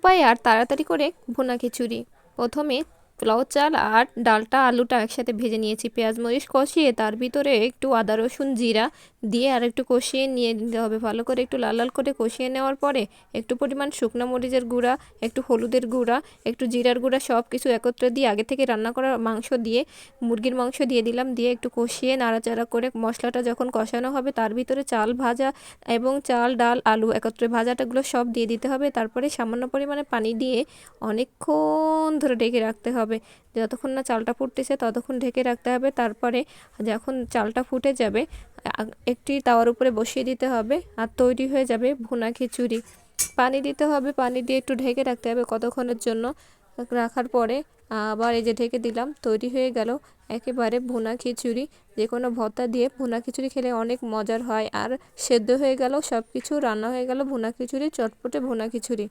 উপায় আর তাড়াতাড়ি করে ভুনা খিচুড়ি। প্রথমে পোলাও, চাল আর ডালটা আলুটা একসাথে ভেজে নিয়েছি। পেঁয়াজ মরিচ কষিয়ে তার ভিতরে একটু আদা, রসুন, জিরা দিয়ে আর একটু কষিয়ে নিয়ে নিতে হবে। ভালো করে একটু লাল লাল করে কষিয়ে নেওয়ার পরে একটু পরিমাণ শুকনো মরিচের গুঁড়া, একটু হলুদের গুঁড়া, একটু জিরার গুঁড়া সব কিছু একত্রে দিয়ে আগে থেকে রান্না করা মাংস দিয়ে, মুরগির মাংস দিয়ে দিলাম। দিয়ে একটু কষিয়ে নাড়াচাড়া করে মশলাটা যখন কষানো হবে তার ভিতরে চাল ভাজা এবং চাল, ডাল, আলু একত্রে ভাজাটাগুলো সব দিয়ে দিতে হবে। তারপরে সামান্য পরিমাণে পানি দিয়ে অনেকক্ষণ ধরে ডেকে রাখতে হবে। যতক্ষণ না চালটা ফুটতেছে ততক্ষণ ঢেকে রাখতে হবে। তারপরে যখন চালটা ফুটে যাবে একটি তাওয়ার উপরে বসিয়ে দিতে হবে আর তৈরি হয়ে যাবে ভুনা খিচুড়ি। পানি দিতে হবে, পানি দিয়ে একটু ঢেকে রাখতে হবে কতক্ষণের জন্য রাখার পরে। আবার এই যে ঢেকে দিলাম, তৈরি হয়ে গেল একেবারে ভুনা খিচুড়ি। যে কোনো ভর্তা দিয়ে ভুনা খিচুড়ি খেলে অনেক মজার হয়। আর সেদ্ধ হয়ে গেল সব কিছু রান্না হয়ে গেল ভুনা খিচুড়ি, চটপটে ভুনা খিচুড়ি।